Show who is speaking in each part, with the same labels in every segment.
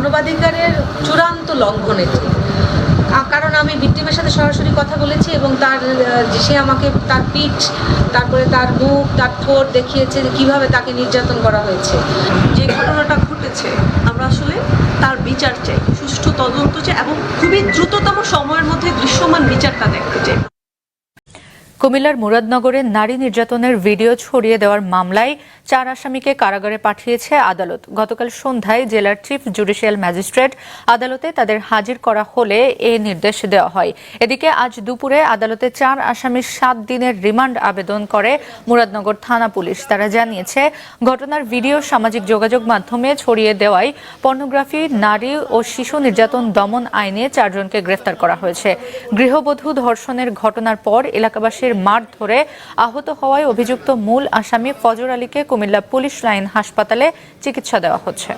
Speaker 1: মানবাধিকারের চূড়ান্ত লঙ্ঘন। কারণ আমি ভিক্টিমের সাথে সরাসরি কথা বলেছি এবং তার সে আমাকে তার পিঠ, তারপরে তার মুখ, তার ঠোঁট দেখিয়েছে যে কীভাবে তাকে নির্যাতন করা হয়েছে।
Speaker 2: যে ঘটনাটা ঘটেছে, আমরা আসলে তার বিচার চাই, সুষ্ঠু তদন্ত চাই এবং খুবই দ্রুততম সময়ের মধ্যে দৃশ্যমান বিচারটা দেখতে চাই।
Speaker 3: কুমিল্লার মুরাদনগরে নারী নির্যাতনের ভিডিও ছড়িয়ে দেওয়ার মামলায় চার আসামিকে কারাগারে পাঠিয়েছে আদালত। গতকাল সন্ধ্যায় জেলার চিফ জুডিশিয়াল ম্যাজিস্ট্রেট আদালতে তাদের হাজির করা হলে এ নির্দেশ দেওয়া হয়। এদিকে আজ দুপুরে আদালতে চার আসামির সাত দিনের রিমান্ড আবেদন করে মুরাদনগর থানা পুলিশ। তারা জানিয়েছে, ঘটনার ভিডিও সামাজিক যোগাযোগ মাধ্যমে ছড়িয়ে দেওয়ায় পর্নোগ্রাফি, নারী ও শিশু নির্যাতন দমন আইনে চারজনকে গ্রেফতার করা হয়েছে। গৃহবধূ ধর্ষণের ঘটনার পর এলাকাবাসীর মার ধরে আহত হওয়ায় অভিযুক্ত মূল আসামি ফজর আলীকে কুমিল্লা পুলিশ লাইন হাসপাতালে চিকিৎসা দেওয়া হচ্ছে।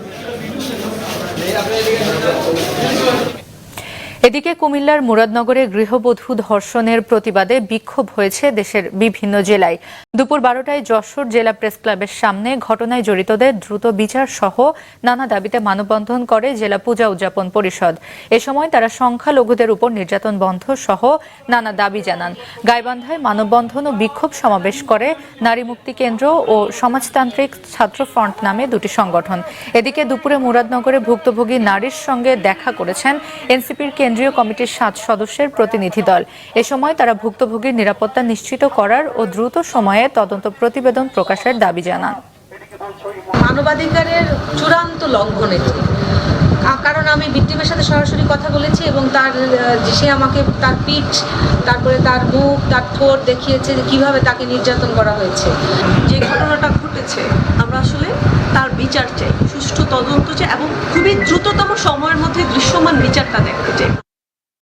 Speaker 3: এদিকে কুমিল্লার মুরাদনগরে গৃহবধূ ধর্ষণের প্রতিবাদে বিক্ষোভ হয়েছে দেশের বিভিন্ন জেলায়। দুপুর বারোটায় যশোর জেলা প্রেস ক্লাবের সামনে ঘটনায় জড়িতদের দ্রুত বিচার সহ নানা দাবিতে মানববন্ধন করে জেলা পূজা উদযাপন পরিষদ। এ সময় তারা সংখ্যালঘুদের উপর নির্যাতন বন্ধ সহ নানা দাবি জানান। গাইবান্ধায় মানববন্ধন ও বিক্ষোভ সমাবেশ করে নারী মুক্তি কেন্দ্র ও সমাজতান্ত্রিক ছাত্র ফ্রন্ট নামে দুটি সংগঠন। এদিকে দুপুরে মুরাদনগরে ভুক্তভোগী নারীর সঙ্গে দেখা করেছেন এনসিপির কেন্দ্রীয় কমিটির সাত সদস্যের প্রতিনিধি দল। এ সময় তারা ভুক্তভোগীর নিরাপত্তা নিশ্চিত করার ও দ্রুত সময়ে তদন্ত প্রতিবেদন প্রকাশের দাবি জানান।
Speaker 1: মানবাধিকারের চূড়ান্ত লঙ্ঘন এটি কারণ আমি ভিক্টিমের সাথে সরাসরি কথা বলেছি এবং তার সে আমাকে তার পিঠ, তারপরে তার মুখ, তার ঠোঁট দেখিয়েছে যে কীভাবে তাকে নির্যাতন করা হয়েছে।
Speaker 2: যে ঘটনাটা ঘটেছে, আমরা আসলে তার বিচার চাই। সুষ্ঠু তদন্ত চাই এবং খুবই দ্রুততম সময়ের মধ্যে দৃশ্যমান বিচারটা দেখতে